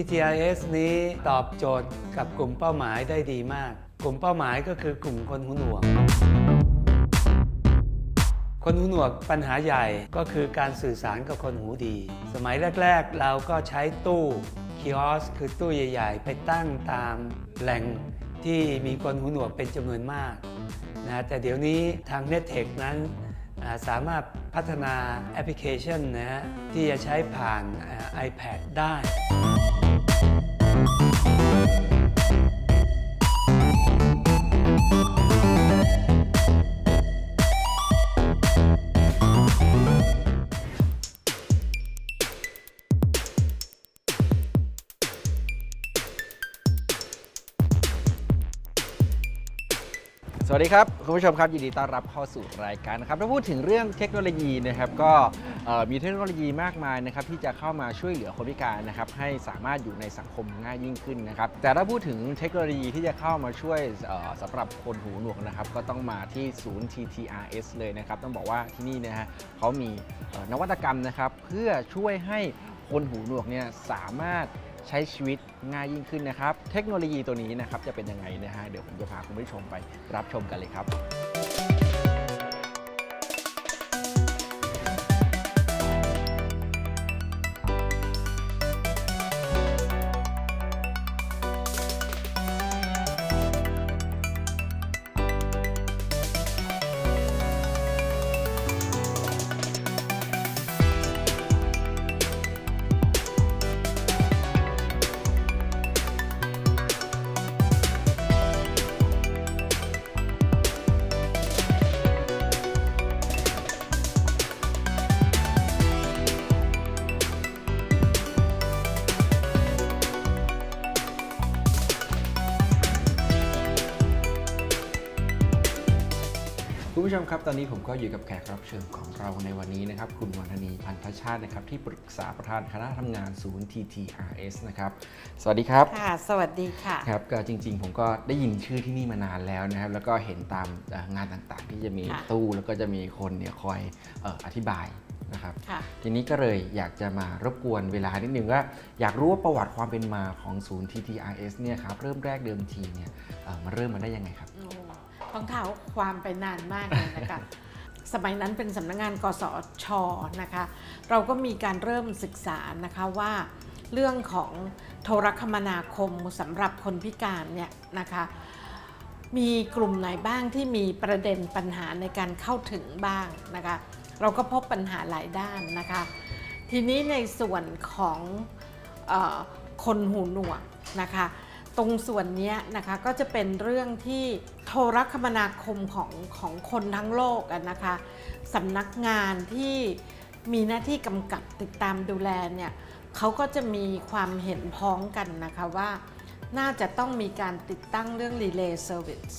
GTIS นี้ตอบโจทย์กับกลุ่มเป้าหมายได้ดีมาก กลุ่มเป้าหมายก็คือกลุ่มคนหูหนวก คนหูหนวกปัญหาใหญ่ก็คือการสื่อสารกับคนหูดี สมัยแรก ๆ เราก็ใช้ตู้คิออสคือตู้ใหญ่ ๆ ไปตั้งตามแหล่งที่มีคนหูหนวกเป็นจำนวนมากนะแต่เดี๋ยวนี้ทาง n e t t e c h นั้นสามารถพัฒนาแอปพลิเคชันนะฮะที่จะใช้ผ่านอ่า iPad ได้ สวัสดีครับ คุณผู้ชมครับยินดีต้อนรับเข้าสู่รายการนะครับถ้าพูดถึงเรื่องเทคโนโลยีนะครับก็มีเทคโนโลยีมากมายนะครับที่จะเข้ามาช่วยเหลือคนพิการนะครับให้สามารถอยู่ในสังคมง่ายยิ่งขึ้นนะครับแต่ถ้าพูดถึงเทคโนโลยีที่จะเข้ามาช่วยเอ่อสำหรับคนหูหนวกนะครับก็ต้องมาที่ศูนย์ TTRS เลยนะครับต้องบอกว่าที่นี่นะฮะเขามีนวัตกรรมนะครับเพื่อช่วยให้คนหูหนวกเนี่ยสามารถ ใช้ชีวิตง่ายยิ่งขึ้นนะครับ เทคโนโลยีตัวนี้นะครับจะเป็นยังไงนะฮะเดี๋ยวผมจะพาคุณผู้ชมไปรับชมกันเลยครับ คุณผู้ชมครับ ตอนนี้ผมก็อยู่กับแขกรับเชิญของเราในวันนี้นะครับ คุณวรรณณีพันธชาตินะครับ ที่ปรึกษาประธานคณะทำงานศูนย์ TTRS นะครับ สวัสดีครับ ค่ะ สวัสดีค่ะ ครับก็จริง ๆ ผมก็ได้ยินชื่อที่นี่มานานแล้วนะครับ แล้วก็เห็นตามเอ่องานต่างๆ ที่จะมีค่ะตู้แล้วก็จะมีคนเนี่ยคอยเอ่ออธิบายนะครับค่ะทีนี้ก็เลยอยากจะมารบกวนเวลานิดนึงว่าอยากรู้ว่าประวัติความเป็นมาของศูนย์ TTRS เนี่ยครับเริ่มแรกเดิมทีเนี่ยเอ่อมันเริ่มมาได้ยังไงครับโอ้ต้องเท้าความไปนานมากเลยนะคะ สมัยนั้นเป็นสำนักงานกสชนะคะ เราก็มีการเริ่มศึกษานะคะว่าเรื่องของโทรคมนาคมสำหรับคนพิการเนี่ยนะคะมีกลุ่มไหนบ้างที่มีประเด็นปัญหาในการเข้าถึงบ้างนะคะ เราก็พบปัญหาหลายด้านนะคะ ทีนี้ในส่วนของเออคนหูหนวกนะคะ ตรงส่วนเนี้ยนะคะก็จะเป็นเรื่องที่โทรคมนาคมของของคนทั้งโลกอะนะคะสำนักงานที่มีหน้าที่กำกับติดตามดูแลเนี่ยเขาก็จะมีความเห็นพ้องกันนะคะว่าน่าจะต้องมีการติดตั้งเรื่อง Relay Service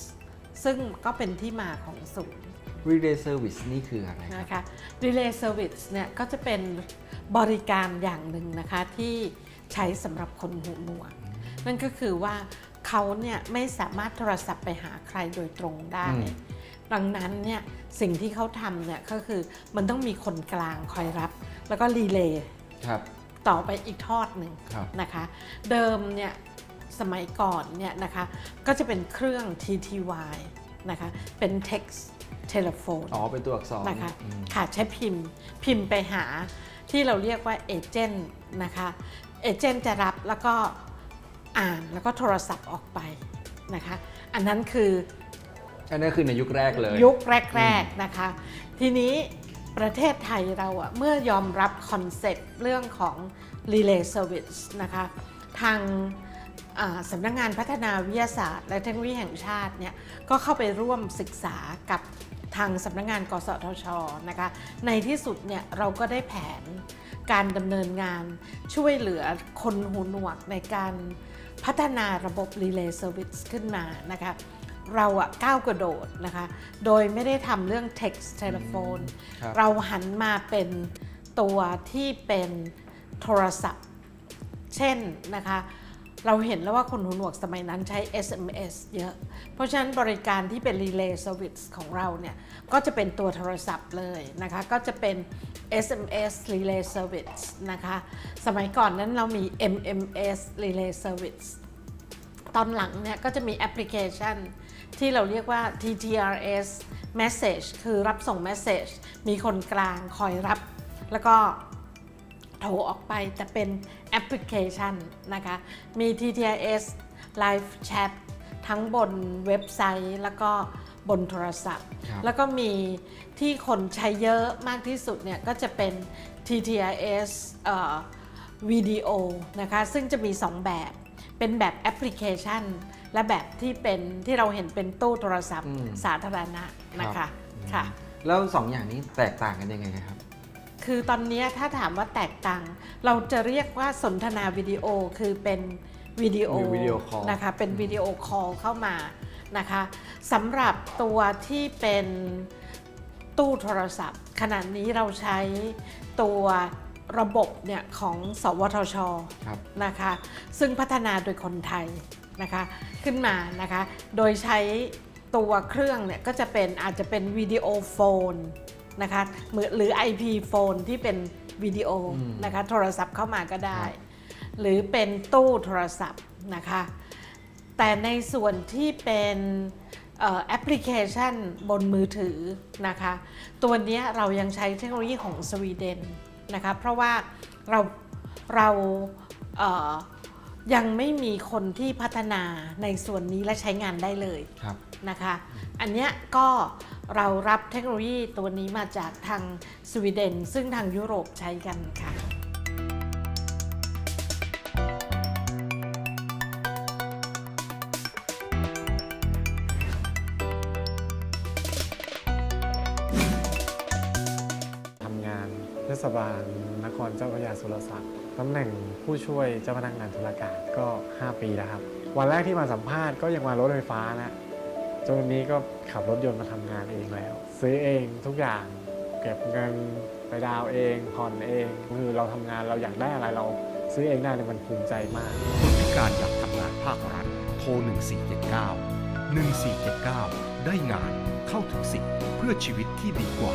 ซึ่งก็เป็นที่มาของศูนย์ Relay Service นี่คืออะไรครับนะคะ Relay Service เนี่ยก็จะเป็นบริการอย่างหนึ่งนะคะที่ใช้สำหรับคนหูหนวก นั่นก็คือว่าเขาเนี่ยไม่สามารถโทรศัพท์ไปหาใครโดยตรงได้อืมดังนั้นเนี่ยสิ่งที่เขาทำเนี่ยก็คือมันต้องมีคนกลางคอยรับ แล้วก็รีเลย์ครับต่อไปอีกทอดหนึ่งครับนะคะ เดิมเนี่ยสมัยก่อนเนี่ยนะคะก็จะเป็นเครื่อง TTY นะคะเป็น text telephone อ๋อ เป็นตัวอักษรนะคะอืมค่ะใช้พิมพ์พิมพ์ไปหาที่เราเรียกว่าเอเจนต์นะคะเอเจนต์จะรับแล้วก็ อ่านแล้วก็โทรศัพท์ออกไปนะคะ อันนั้นคืออันนั้นคือในยุคแรกเลย ยุคแรก ๆ นะคะ ทีนี้ประเทศไทยเราอะเมื่อยอมรับคอนเซ็ปต์เรื่องของ Relay Service นะคะ ทางอ่าสำนักงานพัฒนาวิทยาศาสตร์ และเทคโนโลยีแห่งชาติเนี่ยก็เข้าไปร่วมศึกษากับทางสำนักงานกสทชนะคะ ในที่สุดเนี่ยเราก็ได้แผนการดำเนินงานช่วยเหลือคนหูหนวกในการ พัฒนาระบบ Relay Service ขึ้นมานะคะเราอะก้าวกระโดดนะคะ โดยไม่ได้ทำเรื่อง text telephone ครับเราหันมาเป็นตัวที่เป็นโทรศัพท์ เช่นนะคะ เราเห็นแล้วว่าคนหูหนวกสมัยนั้นใช้ SMS เยอะ เพราะฉะนั้นบริการที่เป็น Relay Service ของเราเนี่ย ก็จะเป็นตัวโทรศัพท์เลยนะคะ ก็จะเป็น SMS Relay Service นะคะ สมัยก่อนนั้นเรามี MMS Relay Service ตอนหลังเนี่ยก็จะมีแอปพลิเคชัน ที่เราเรียกว่า TTRS Message คือรับส่ง Message มีคนกลางคอยรับ แล้วก็ โทรออกไปแต่เป็นแอปพลิเคชันนะคะ มี TTRS Live Chat ทั้งบนเว็บไซต์แล้วก็บนโทรศัพท์ครับแล้วก็มีที่คนใช้เยอะมากที่สุดเนี่ยก็จะเป็น TTRS เอ่อวิดีโอนะคะ ซึ่งจะมี 2 แบบ เป็นแบบแอปพลิเคชัน และแบบที่เป็นที่เราเห็นเป็นตู้โทรศัพท์อืมสาธารณะนะครัคะบค่ะแล้วสองอย่างนี้แตกต่างกันยังไงครับ คือตอนนี้ถ้าถามว่าแตกต่าง เราจะเรียกว่าสนทนาวิดีโอคือเป็นวิดีโอวิดีโอคอลนะคะเป็นวิดีโอคอลเข้ามานะคะสำหรับตัวที่เป็นตู้โทรศัพท์ ขณะนี้เราใช้ตัวระบบเนี่ยของสวทชครับนะคะซึ่งพัฒนาโดยคนไทยนะคะขึ้นมานะคะโดยใช้ตัวเครื่องเนี่ยก็จะเป็นอาจจะเป็นวิดีโอโฟน นะคะหรือหรือ IP โฟนที่เป็นวิดีโออืมนะคะโทรศัพท์เข้ามาก็ได้ครับหรือเป็นตู้โทรศัพท์นะคะแต่ในส่วนที่เป็นเอ่อแอปพลิเคชันบนมือถือนะคะตัวเนี้ยเรายังใช้เทคโนโลยีของสวีเดนนะคะเพราะว่าเราเราเอ่อยังไม่มีคนที่พัฒนาในส่วนนี้และใช้งานได้เลยครับนะคะ อันเนี้ยก็ เรารับเทคโนโลยีตัวนี้มาจากทางสวีเดน ซึ่งทางยุโรปใช้กันค่ะทำงานเทศบาลนครเจ้าพระยาสุรศักดิ์ตำแหน่งผู้ช่วยเจ้าพนักงานธุรการก็ 5 ปีแล้วครับ วันแรกที่มาสัมภาษณ์ก็ยังมารถไฟฟ้านะ จนวันนี้ก็ขับรถยนต์มาทำงานเองแล้ว ซื้อเองทุกอย่างเก็บเงินไปดาวน์เองผ่อนเอง คือเราทำงานเราอยากได้อะไรเราซื้อเองได้เนี่ยมันภูมิใจมากคนพิการอยากทำงานภาครัฐโทร 1479 1479 ได้งานเข้าถึงสิทธิ์เพื่อชีวิตที่ดีกว่า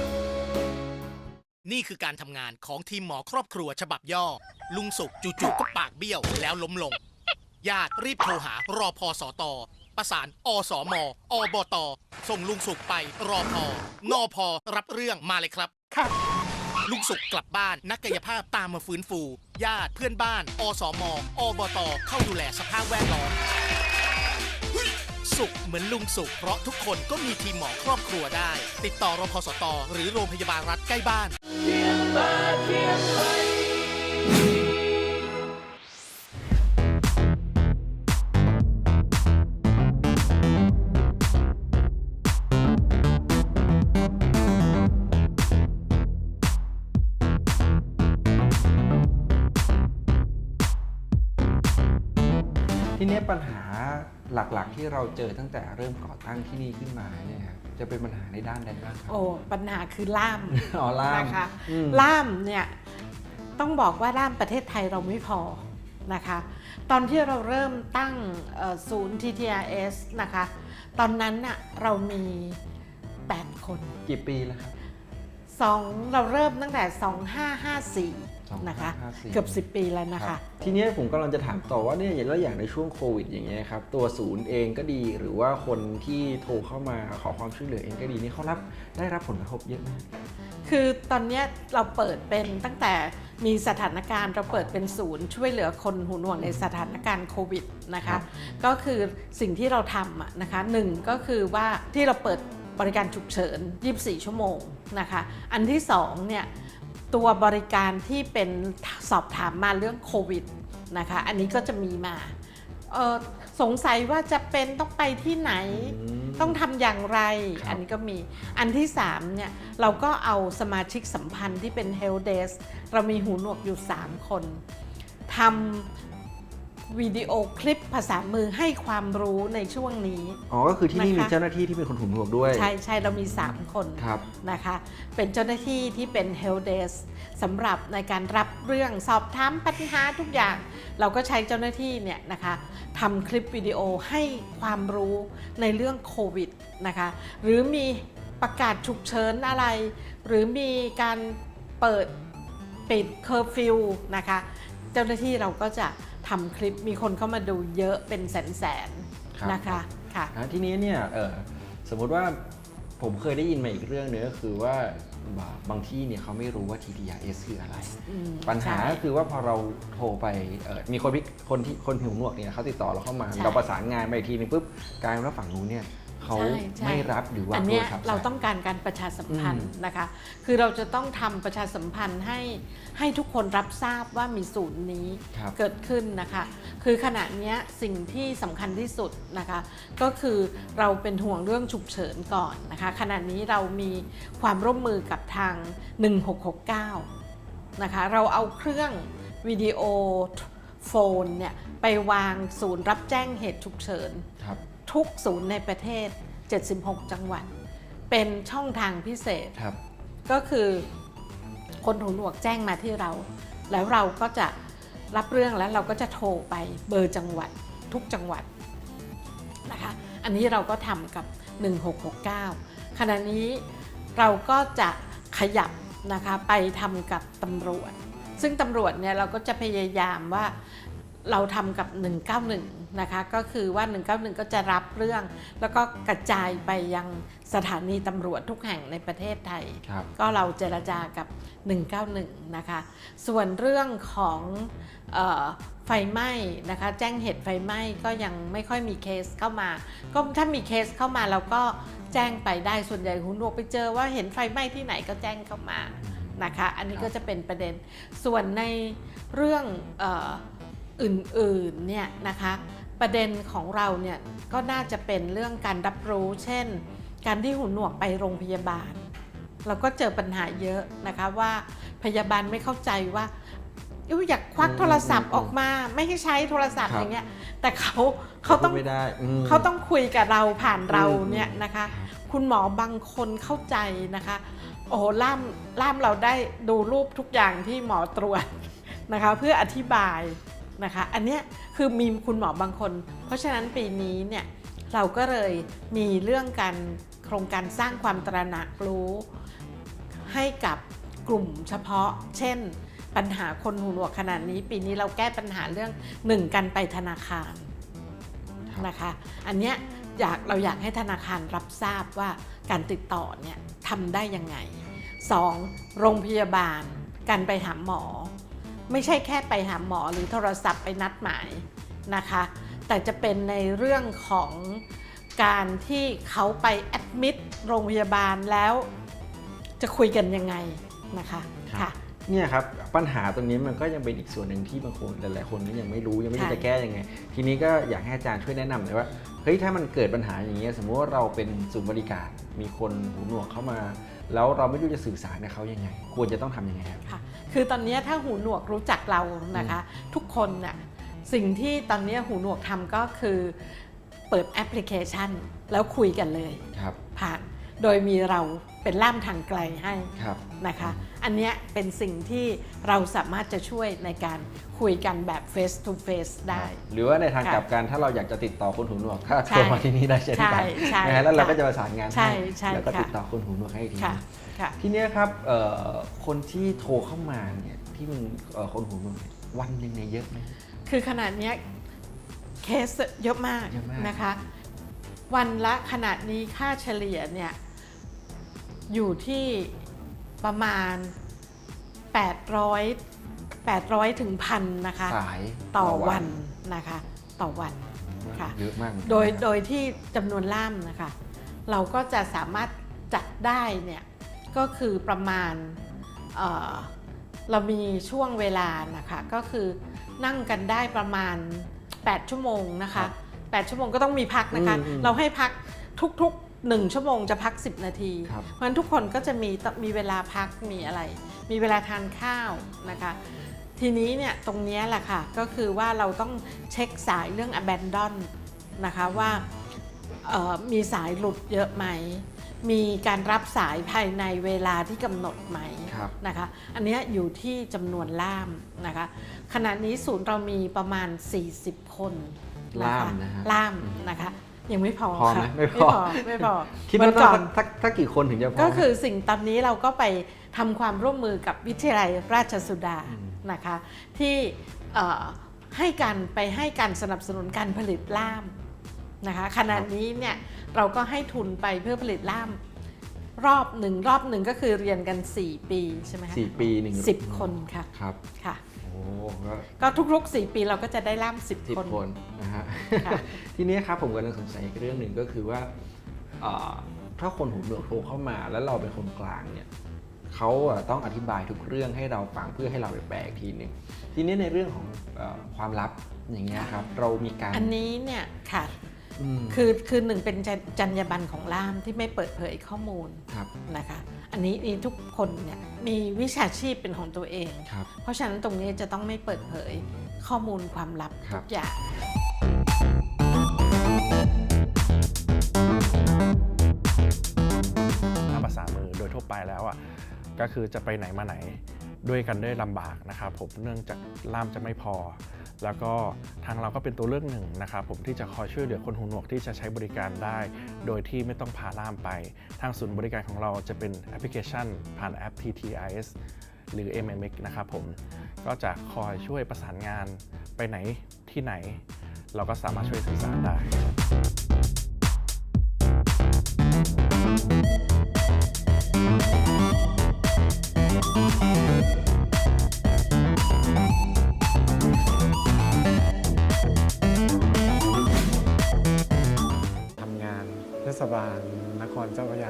นี่คือการทำงานของทีมหมอครอบครัวฉบับย่อ ลุงสุกจู่ๆก็ปากเบี้ยวแล้วล้มลง ญาติรีบโทรหารอพอสอตอ ประสานอสมอบต ส่งลุงสุกไปรอพอนอพอรับเรื่องมาเลยครับค่ะลุงสุกกลับบ้านนักกายภาพตามมาฟื้นฟู ญาติเพื่อนบ้าน อสมอบต เข้าดูแลสภาพแวดล้อมสุขเหมือนลุงสุขเพราะทุกคนก็มีทีมหมอครอบครัวได้ ติดต่อรพสต หรือโรงพยาบาลรัฐใกล้บ้านทีนี้ปั ญหาหลักๆ ที่เราเจอตั้งแต่เริ่มก่อตั้งที่นี่ขึ้นมาเนี่ยครับจะเป็นปัญหาในด้านใดบ้างครับ โอ้ปัญหาคือล่ามอ๋อล่ามนะคะอืม ล่ามเนี่ยต้องบอกว่าล่ามประเทศไทยเราไม่พอนะคะ ตอนที่เราเริ่มตั้งเอ่อศูนย์ TTRS นะคะ ตอนนั้นน่ะเรามี 8 คนกี่ปีแล้วครับ สองเราเริ่มตั้งแต่ 2554 นะคะ2554เกือบ 10 ปีแล้วนะครัคะบทีนี้ผมกำลังจะถามต่อว่าเนี่ยแล้วอย่างในช่วงโควิดอย่างเงี้ยครับตัวศูนย์เองก็ดีหรือว่าคนที่โทรเข้ามาขอความช่วยเหลือเองก็ดีนี่เขารับได้รับผลกระทบเยอะไหมคือตอนเนี้ยเราเปิดเป็นตั้งแต่มีสถานการณ์เราเปิดเป็นศูนย์ช่วยเหลือคนหูหนวกในสถานการณ์โควิดนะครัคะบก็คือสิ่งที่เราทำอะนะคะหนึ่งก็คือว่าที่เราเปิดบริการฉุกเฉิน 24 ชั่วโมงนะคะ อันที่สองเนี่ย ตัวบริการที่เป็นสอบถามมาเรื่องโควิดนะคะ อันนี้ก็จะมีมาเอ่อสงสัยว่าจะเป็นต้องไปที่ไหนมต้องทำอย่างไรครับอันนี้ก็มี อันที่3เนี่ยเราก็เอาสมาชิกสัมพันธ์ที่เป็น Health Desk เรามีหูหนวกอยู่ 3 คนทำ วิดีโอคลิปภาษามือให้ความรู้ในช่วงนี้ อ๋อ ก็คือที่นี่นะคะมีเจ้าหน้าที่ที่เป็นคนหูหนวกด้วย ใช่ใช่เรามี 3 คนครับนะคะ เป็นเจ้าหน้าที่ที่เป็น Health Desk สำหรับในการรับเรื่องสอบถามปัญหาทุกอย่าง เราก็ใช้เจ้าหน้าที่เนี่ยนะคะทำคลิปวิดีโอให้ความรู้ในเรื่องโควิดนะคะ หรือมีประกาศฉุกเฉินอะไร หรือมีการเปิดปิดเคอร์ฟิวนะคะ เจ้าหน้าที่เราก็จะ ทำคลิปมีคนเข้ามาดูเยอะเป็นแสนครับๆนะคะค่ะอะทีนี้เนี่ยเออสมมุติว่าผมเคยได้ยินมาอีกเรื่องหนึงก็คือว่าบาบางที่เนี่ยเขาไม่รู้ว่า TTRS คืออะไรอืมปัญหาใช่ก็คือว่าพอเราโทรไปเอ่อมีคนพิคนที่คนหูหนวกเนี่ยเขาติดต่อเราเข้ามาใช่เราประสานงานไปอีกทีนึงปุ๊บกลายเป็นว่าฝั่งนู้นเนี่ย เขาใช่ใช่ไม่รับหรือว่าอันโทเนี้รยศัพท์เราใส่ต้องการการประชาสัมพันธ์อืมนะคะ คือเราจะต้องทำประชาสัมพันธ์ให้ให้ทุกคนรับทราบว่ามีศูนย์นี้ครับ เกิดขึ้นนะคะ คือขณะเนี้ยสิ่งที่สำคัญที่สุดนะคะ ก็คือเราเป็นห่วงเรื่องฉุกเฉินก่อนนะคะ ขณะนี้เรามีความร่วมมือกับทาง 1669 นะคะ เราเอาเครื่องวิดีโอโฟนเนี่ยไปวางศูนย์รับแจ้งเหตุฉุกเฉินครับ ทุกศูนย์ในประเทศ 76 จังหวัด เป็นช่องทางพิเศษ ครับ ก็คือคนหูหนวกแจ้งมาที่เรา แล้วเราก็จะรับเรื่องแล้วเราก็จะโทรไปเบอร์จังหวัดทุกจังหวัดนะคะ อันนี้เราก็ทำกับ 1669 ขณะนี้เราก็จะขยับนะคะไปทำกับตำรวจ ซึ่งตำรวจเนี่ยเราก็จะพยายามว่าเราทำกับ 191นะคะก็คือว่า 191 ก็จะรับเรื่อง แล้วก็กระจายไปยังสถานีตำรวจทุกแห่งในประเทศไทยครับก็เราเจรจากับ 191 นะคะ ส่วนเรื่องของเออไฟไหม้นะคะแจ้งเหตุไฟไหม้ก็ยังไม่ค่อยมีเคสเข้ามา ก็ถ้ามีเคสเข้ามาเราก็แจ้งไปได้ส่วนใหญ่หูหนวกไปเจอว่าเห็นไฟไหม้ที่ไหนก็แจ้งเข้ามานะคะ อันนี้ก็จะเป็นประเด็นส่วนในเรื่องเอ ออื่นๆเนี่ยนะคะประเด็นของเราเนี่ยก็น่าจะเป็นเรื่องการรับรู้ เช่น การที่หูหนวกไปโรงพยาบาล เราก็เจอปัญหาเยอะนะคะว่าพยาบาลไม่เข้าใจว่าอุ๊ยอยากควักอืมโทรศัพท์อืมออกมาไม่ให้ใช้โทรศัพท์ครับอย่างเงี้ยแต่เขาเขาต้องพูดไม่ได้มเขาต้องคุยกับเราผ่านเราอืมเนี่ยนะคะ คุณหมอบางคนเข้าใจนะคะ โอ้โหล่ามล่ามเราได้ดูรูปทุกอย่างที่หมอตรวจนะคะ เพื่ออธิบาย นะคะ อันเนี้ยคือมีคุณหมอบางคน เพราะฉะนั้นปีนี้เนี่ยเราก็เลยมีเรื่องการโครงการสร้างความตระหนักรู้ให้กับกลุ่มเฉพาะ เช่น ปัญหาคนหูหนวกขนาดนี้ ปีนี้เราแก้ปัญหาเรื่องหนึ่งการไปธนาคารนะคะ อันเนี้ยอยากเราอยากให้ธนาคารรับทราบว่าการติดต่อเนี่ยทำได้ยังไง 2. โรงพยาบาล การไปหาหมอ ไม่ใช่แค่ไปหาหมอหรือโทรศัพท์ไปนัดหมายนะคะ แต่จะเป็นในเรื่องของการที่เขาไปแอดมิดโรงพยาบาลแล้วจะคุยกันยังไงนะคะครับค่ะเนี่ยครับปัญหาตรงนี้มันก็ยังเป็นอีกส่วนหนึ่งที่บางคนหลายๆคนก็ยังไม่รู้ยังไม่รู้ใช่จะแก้ยังไง ทีนี้ก็อยากให้อาจารย์ช่วยแนะนำหน่อยว่าเฮ้ยถ้ามันเกิดปัญหาอย่างเงี้ยสมมติว่าเราเป็นศูนย์บริการมีคนหูหนวกเข้ามา แล้วเราไม่รู้จะสื่อสารกับเขายังไง ควรจะต้องทำยังไงครับ ค่ะคือตอนนี้ถ้าหูหนวกรู้จักเรานะคะ ทุกคนน่ะสิ่งที่ตอนนี้หูหนวกทำก็คือเปิดแอปพลิเคชัน แล้วคุยกันเลย ครับผ่าน โดยมีเราเป็นล่ามทางไกลให้ครับนะคะอันเนี้ยเป็นสิ่งที่เราสามารถจะช่วยในการคุยกันแบบ face to face ได้ หรือว่าในทางค่ะกลับกันถ้าเราอยากจะติดต่อคนหูหนวกก็ใช่โทรมาที่นี่ได้เช่นกันใช่ใช่นะฮะแล้วเราค่ะก็จะประสานงานใช่ให้ใช่แล้วก็ค่ะติดต่อคนหูหนวกให้อีกทีค่ะนึงค่ะทีเนี้ยครับเอ่อคนที่โทรเข้ามาเนี่ยที่มันเอ่อคนหูหนวกเนี่ยวันหนึ่งเนี่ยเยอะไหมคือขนาดเนี้ยเคสเยอะมากเยอะมากนะคะ วันละขนาดนี้ค่าเฉลี่ยเนี่ย อยู่ที่ประมาณ 800 800ถึงพันนะคะสายต่อวันนะคะ ต่อวันค่ะเยอะมากโดยโดยที่จำนวนล่ามนะคะ เราก็จะสามารถจัดได้เนี่ยก็คือประมาณเอ่อเรามีช่วงเวลานะคะก็คือนั่งกันได้ประมาณ 8 ชั่วโมงนะครัคะบ8ชั่วโมงก็ต้องมีพักนะคะอืมอืมเราให้พักทุกๆ 1ชั่วโมงจะพัก 10 นาที ครับ เพราะฉะนั้นทุกคนก็จะมีมีเวลาพักมีอะไร มีเวลาทานข้าวนะคะ ทีนี้เนี่ยตรงเนี้ยแหละค่ะ ก็คือว่าเราต้องเช็คสายเรื่อง abandon นะคะว่าเอ่อมีสายหลุดเยอะไหม มีการรับสายภายในเวลาที่กำหนดไหม ครับ นะคะ อันเนี้ยอยู่ที่จำนวนล่ามนะคะ ขณะนี้ศูนย์เรามีประมาณ 40 คนคล่ามนะฮะล่ามนะคะ ยังไม่พอพอไหมค่ะไม่พอ ไม่พอคิดวัว่านก่ต้อองนสักสักกี่คนถึงจะพอ ก็คือสิ่งตอนนี้เราก็ไปทำความร่วมมือกับวิทยาลัยราชสุดาอืม นะคะ ที่เอ่อให้การไปให้การสนับสนุนการผลิตล่ามนะคะขณะนี้เนี่ยเราก็ให้ทุนไปเพื่อผลิตล่ามรอบหนึ่งรอบหนึ่งก็คือเรียนกัน 4 ปีใช่ไหมคะสี่ปีหนึ่งสิบคนค่ะครับ ค่ะโอ้ ก็ก็ทุกๆ 4 ปีเราก็จะได้ล่ามสิบ10 คน คนนะฮะค่ะ ทีนี้ครับผมกำลังสงสัยอีกเรื่องหนึ่งก็คือว่าเอ่อถ้าคนหูหนวกโทรเข้ามาแล้วเราเป็นคนกลางเนี่ยเขาอะต้องอธิบายทุกเรื่องให้เราฟังเพื่อให้เราไปแปลอีกทีหนึ่งทีนี้ในเรื่องของเออความลับอย่างเงี้ยครับเรามีการ อันนี้เนี่ยค่ะม คือคือหนึ่งเป็นจรจรรยาบรรณของล่ามที่ไม่เปิดเผยข้อมูลครับนะคะ อันนี้นี่ทุกคนเนี่ยมีวิชาชีพเป็นของตัวเองครับเพราะฉะนั้นตรงนี้จะต้องไม่เปิดเผยข้อมูลความลับครัทุบกอย่างถ้าภาษามือโดยทั่วไปแล้วอะก็คือจะไปไหนมาไหนด้วยกันได้ลำบากนะครับผมเนื่องจากล่ามจะไม่พอ แล้วก็ทางเราก็เป็นตัวเลือกหนึ่งนะครับผมที่จะคอยช่วยเหลือคนหูหนวกที่จะใช้บริการได้ โดยที่ไม่ต้องพาล่ามไป ทางศูนย์บริการของเราจะเป็นแอปพลิเคชัน ผ่านแอป TTIS หรือ MMX นะครับผมก็จะคอยช่วยประสานงานไปไหนที่ไหน เราก็สามารถช่วยสื่อสารได้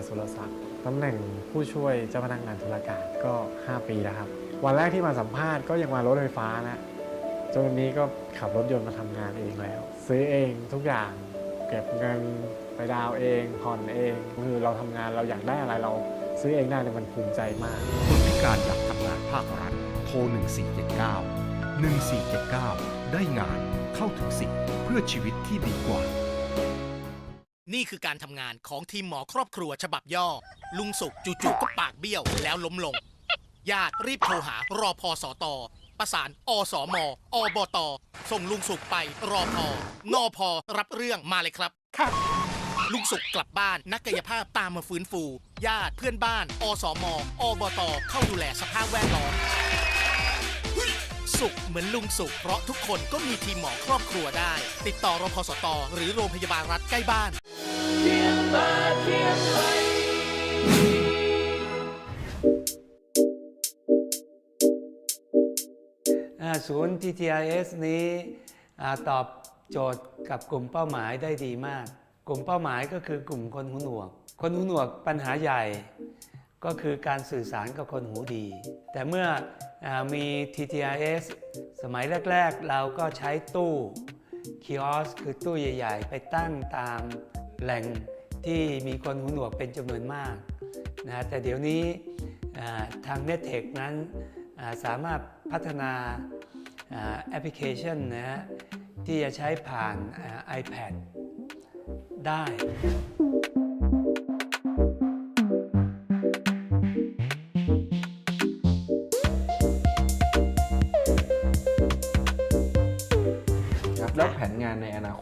สุรศักดิ์ตำแหน่งผู้ช่วยเจ้าพนักงานธุรการก็ 5 ปีแล้วครับ วันแรกที่มาสัมภาษณ์ก็ยังมารถไฟฟ้านะจนวันนี้ก็ขับรถยนต์มาทำงานเองแล้ว ซื้อเองทุกอย่างเก็บเงินไปดาวเองผ่อนเองคือเราทำงานเราอยากได้อะไรเราซื้อเองได้เนี่ยมันภูมิใจมากคนพิการอยากทำงานภาครัฐโทร 1479 1479 ได้งานเข้าถึงสิทธิ์เพื่อชีวิตที่ดีกว่า นี่คือการทำงานของทีมหมอครอบครัวฉบับย่อ ลุงสุกจู่ๆก็ปากเบี้ยวแล้วล้มลง ญาติรีบโทรหารอพอสอตอประสานอสมอบต ส่งลุงสุกไปรอพอนอพอรับเรื่องมาเลยครับ ครับ ลุงสุกกลับบ้านนักกายภาพตามมาฟื้นฟู ญาติเพื่อนบ้าน อสมอบต เข้าดูแลสภาพแวดล้อม สุขเหมือนลุงสุข เพราะทุกคนก็มีทีมหมอครอบครัวได้ ติดต่อรพสต หรือโรงพยาบาลรัฐใกล้บ้านอ่าศูนย์ TTIS นี้ตอบโจทย์กับกลุ่มเป้าหมายได้ดีมาก กลุ่มเป้าหมายก็คือกลุ่มคนหูหนวก คนหูหนวกปัญหาใหญ่ ก็คือการสื่อสารกับคนหูดี แต่เมื่ออมี TTIS สมัยแรก ๆ เราก็ใช้ตู้คิออสคือตู้ใหญ่ ๆ ไปตั้งตามแหล่งที่มีคนหูหนวกเป็นจำนวนมากนะแต่เดี๋ยวนี้ทาง n e t e c h นั้นสามารถพัฒนาแอปพลิเคชันนะฮะที่จะใช้ผ่านอ่า iPad ได้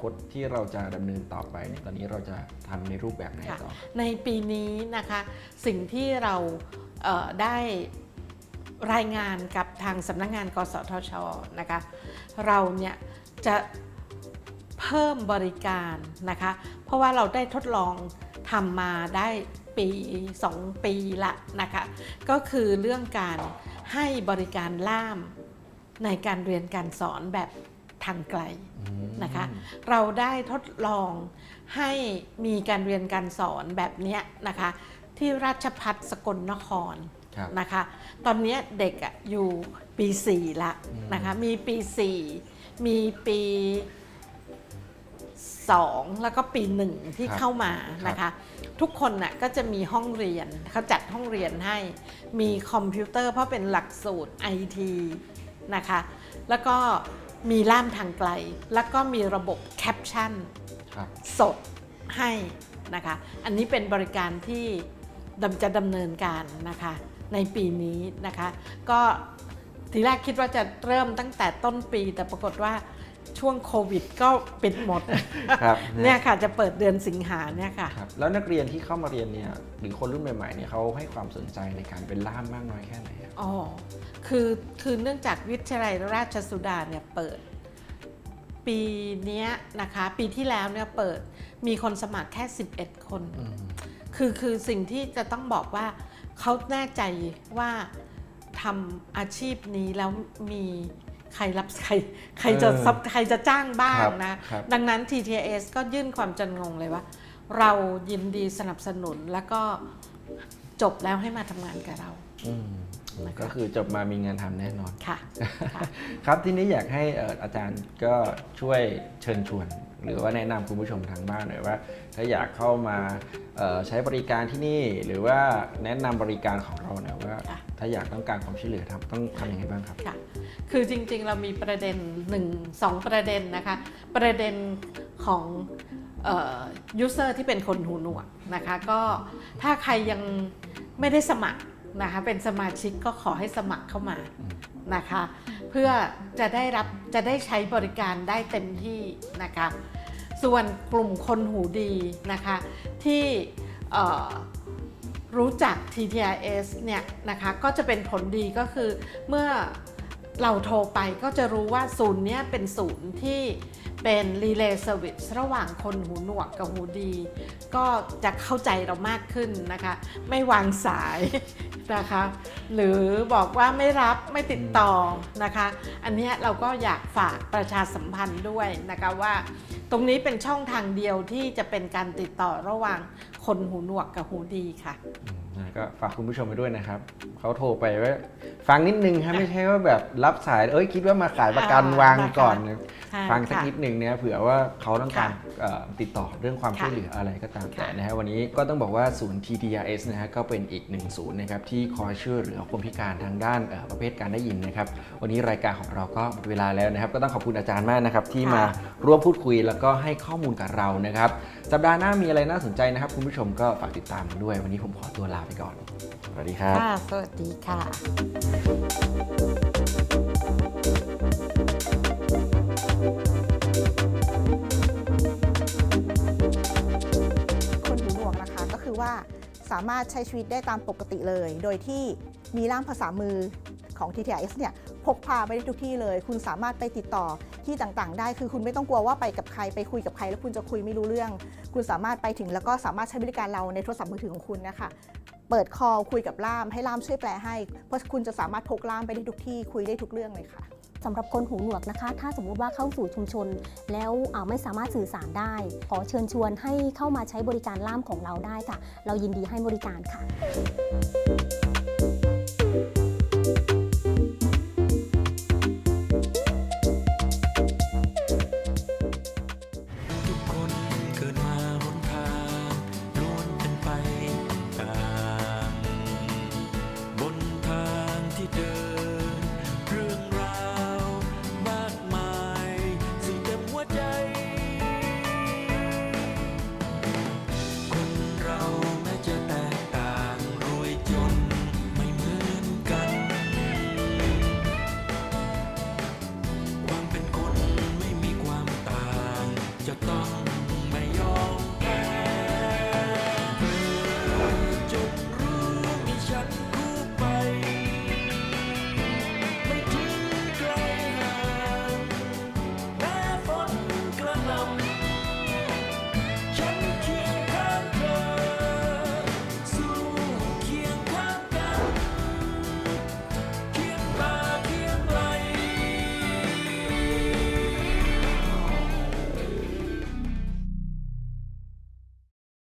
ตที่เราจะดำเนินต่อไปเนี่ยตอนนี้เราจะทำในรูปแบบไหนต่อ ในปีนี้นะคะสิ่งที่เราเได้รายงานกับทางสำนักงงานกสทชนะคะเราเนี่ยจะเพิ่มบริการนะคะเพราะว่าเราได้ทดลองทำมาได้ปี 2 ปีละนะคะก็คือเรื่องการให้บริการล่ามในการเรียนการสอนแบบ ทางไกลนะคะ เราได้ทดลองให้มีการเรียนการสอนแบบเนี้ยนะคะ ที่ราชพัฒสกลนครครับนะคะ ตอนเนี้ยเด็กอะอยู่ปี 4 ละนะคะ มีปี 4 มีปี 2 แล้วก็ปี 1 ที่ครับเข้ามานะคะ ทุกคนน่ะก็จะมีห้องเรียนเขาจัดห้องเรียนให้มีคอมพิวเตอร์เพราะเป็นหลักสูตร IT นะคะ แล้วก็ มีล่ามทางไกล แล้วก็มีระบบแคปชั่นครับสดให้นะคะ อันนี้เป็นบริการที่ดำจะดำเนินการนะคะในปีนี้นะคะ ก็ทีแรกคิดว่าจะเริ่มตั้งแต่ต้นปีแต่ปรากฏว่า ช่วงโควิดก็ปิดหมดครับเนี่ยค่ะจะเปิดเดือนสิงหาเนี่ยค่ะครับแล้วนักเรียนที่เข้ามาเรียนเนี่ยหรือคนรุ่นใหม่ๆเนี่ยเขาให้ความสนใจในการเป็นล่ามมากน้อยแค่ไหนครับอ๋อคือคือเนื่องจากวิทยาลัยราชสุดาเนี่ยเปิด ปีเนี้ยนะคะปีที่แล้วเนี่ยเปิดมีคนสมัครแค่ 11 คน คือคือสิ่งที่จะต้องบอกว่าเขาแน่ใจว่าทำอาชีพนี้แล้วมี ใครรับใครใครจะเออซับใครจะจ้างบ้างครับนะครับดังนั้น TTS ก็ยื่นความจำงงเลยว่า เรายินดีสนับสนุนแล้วก็จบแล้วให้มาทำงานกับเราอืมนะคะก็คือจบมามีงานทำแน่นอนค่ะค่ะครับทีนี้อยากให้เอ่ออาจารย์ก็ช่วยเชิญชวน หรือว่าแนะนำคุณผู้ชมทางบ้านหน่อยว่า ถ้าอยากเข้ามาเอ่อใช้บริการที่นี่ หรือว่าแนะนำบริการของเราเนี่ยว่าค่ะ ถ้าอยากต้องการความช่วยเหลือทำต้องทำยังไงบ้างครับ ค่ะ คือจริงๆ เรามีประเด็นหนึ่งสองประเด็นนะคะ ประเด็นของยูเซอร์ที่เป็นคนหูหนวกนะคะ ก็ถ้าใครยังไม่ได้สมัครนะคะเป็นสมาชิกก็ขอให้สมัครเข้ามานะคะ เพื่อจะได้รับจะได้ใช้บริการได้เต็มที่นะคะ ส่วนกลุ่มคนหูดีนะคะที่ รู้จัก TTRS เนี่ยนะคะก็จะเป็นผลดีก็คือเมื่อเราโทรไปก็จะรู้ว่าศูนย์เนี้ยเป็นศูนย์ที่เป็น Relay Service ระหว่างคนหูหนวกกับหูดี ก็จะเข้าใจเรามากขึ้นนะคะ ไม่วางสายนะคะ หรือบอกว่าไม่รับไม่ติดต่อนะคะ อันนี้เราก็อยากฝากประชาสัมพันธ์ด้วยนะคะว่า ตรงนี้เป็นช่องทางเดียวที่จะเป็นการติดต่อระหว่าง คนหูหนวกกับหูดีค่ะ นะก็ฝากคุณผู้ชมไปด้วยนะครับ เขาโทรไปว่าฟังนิดนึงฮะไม่ใช่ว่าแบบรับสาย เอ้ยคิดว่ามาขายประกันอ่าวางนะคะก่อนใช่ฟังสักค่ะ นิดนึงเนี่ยเผื่อว่าเขาต้องการค่ะเอ่อติดต่อเรื่องความค่ะช่วยเหลืออะไรก็ตามแต่ค่ะนะฮะวันนี้ก็ต้องบอกว่าศูนย์ TTRS นะฮะก็เป็นอีกหนึ่งศูนย์นะครับที่คอยช่วยเหลือคนพิการทางด้านเอ่อประเภทการได้ยินนะครับวันนี้รายการของเราก็หมดเวลาแล้วนะครับ ก็ต้องขอบคุณอาจารย์มากนะครับที่มาร่วมพูดคุยแล้วก็ให้ข้อมูลกับเรานะครับ สัปดาห์หน้ามีอะไรน่าสนใจนะครับ คุณผู้ชมก็ฝากติดตามกันด้วย วันนี้ผมขอตัวลาไปก่อน สวัสดีครับ ค่ะ สวัสดีค่ะคนหูหนวกนะคะก็คือว่าสามารถใช้ชีวิตได้ตามปกติเลย โดยที่มีร่ามภาษามือของ TTRS เนี่ยพกพาไปได้ทุกที่เลย คุณสามารถไปติดต่อที่ต่างๆ ได้ คือคุณไม่ต้องกลัวว่าไปกับใครไปคุยกับใคร แล้วคุณจะคุยไม่รู้เรื่อง คุณสามารถไปถึงแล้วก็สามารถใช้บริการเราในโทรศัพท์มือถือของคุณนะคะ เปิดคอคุยกับล่ามให้ล่ามช่วยแปลให้ เพราะคุณจะสามารถพกล่ามไปได้ทุกที่คุยได้ทุกเรื่องเลยค่ะสำหรับคนหูหนวกนะคะ ถ้าสมมุติว่าเข้าสู่ชุมชน แล้วไม่สามารถสื่อสารได้ ขอเชิญชวนให้เข้ามาใช้บริการล่ามของเราได้ค่ะ เรายินดีให้บริการค่ะ